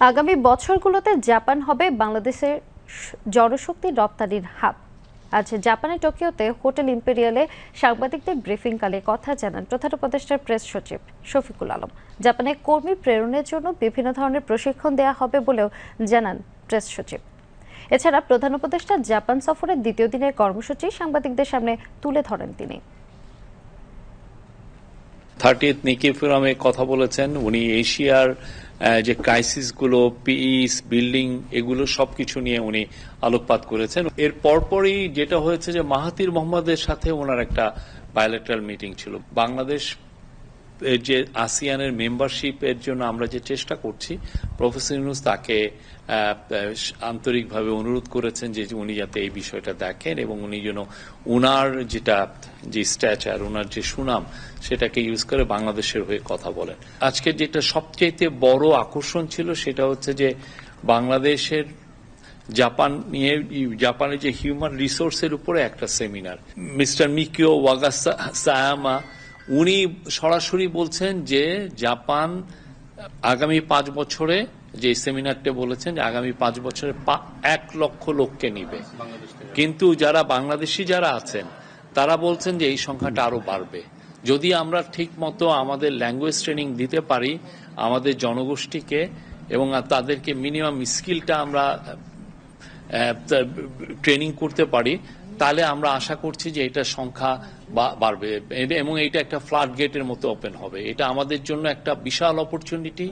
আগামী বছরগুলোতে জাপান হবে বাংলাদেশের জনশক্তি রপ্তানির হাব। আজ জাপানের টোকিওতে হোটেল ইম্পেরিয়ালে সাংবাদিকদের ব্রিফিংকালে কথা জানান প্রধান উপদেষ্টার প্রেস সচিব শফিকুল আলম। জাপানে কর্মী প্রেরণের জন্য বিভিন্ন ধরনের প্রশিক্ষণ দেওয়া হবে বলেও জানান প্রেস সচিব। এছাড়া প্রধান উপদেষ্টা জাপান সফরের দ্বিতীয় দিনের কর্মসূচি সাংবাদিকদের সামনে তুলে ধরেন তিনি। থার্টিথ নিকি ফোরামে কথা বলেছেন। উনি এশিয়ার যে ক্রাইসিসগুলো পিস বিল্ডিং এগুলো সবকিছু নিয়ে উনি আলোকপাত করেছেন। এর পরপরই যেটা হয়েছে যে মাহাতির মোহাম্মদের সাথে ওনার একটা বায়োলেটারাল মিটিং ছিল। বাংলাদেশ যে আসিয়ানের মেম্বারশিপের জন্য আমরা যে চেষ্টা করছি প্রফেসর ইউনুস তাকে আন্তরিকভাবে অনুরোধ করেছেন যে উনি যাতে এই বিষয়টা দেখেন এবং উনি যেন উনার যেটা, যে স্ট্যাচার উনার যে সুনাম, সেটাকে ইউজ করে বাংলাদেশের হয়ে কথা বলেন। আজকে যেটা সবচেয়ে বড় আকর্ষণ ছিল সেটা হচ্ছে যে বাংলাদেশের জাপান নিয়ে, জাপানের যে হিউম্যান রিসোর্সের উপরে একটা সেমিনার মিস্টার মিকিও ওয়াগাসায়ামা উনি সরাসরি বলছেন যে জাপান আগামী পাঁচ বছরে যে সেমিনারটা বলেছেন যে আগামী পাঁচ বছরে এক লক্ষ লোককে নিবে। কিন্তু যারা বাংলাদেশি যারা আছেন তারা বলছেন যে এই সংখ্যাটা আরও বাড়বে। যদি আমরা ঠিক মতো আমাদের ল্যাঙ্গুয়েজ ট্রেনিং দিতে পারি আমাদের জনগোষ্ঠীকে এবং তাদেরকে মিনিমাম স্কিলটা আমরা ট্রেনিং করতে পারি তাহলে আমরা আশা করছি যে এটা সংখ্যা বাড়বে। এবং এটা একটা ফ্লাড গেটের মতো ওপেন হবে। এটা আমাদের জন্য একটা বিশাল অপরচুনিটি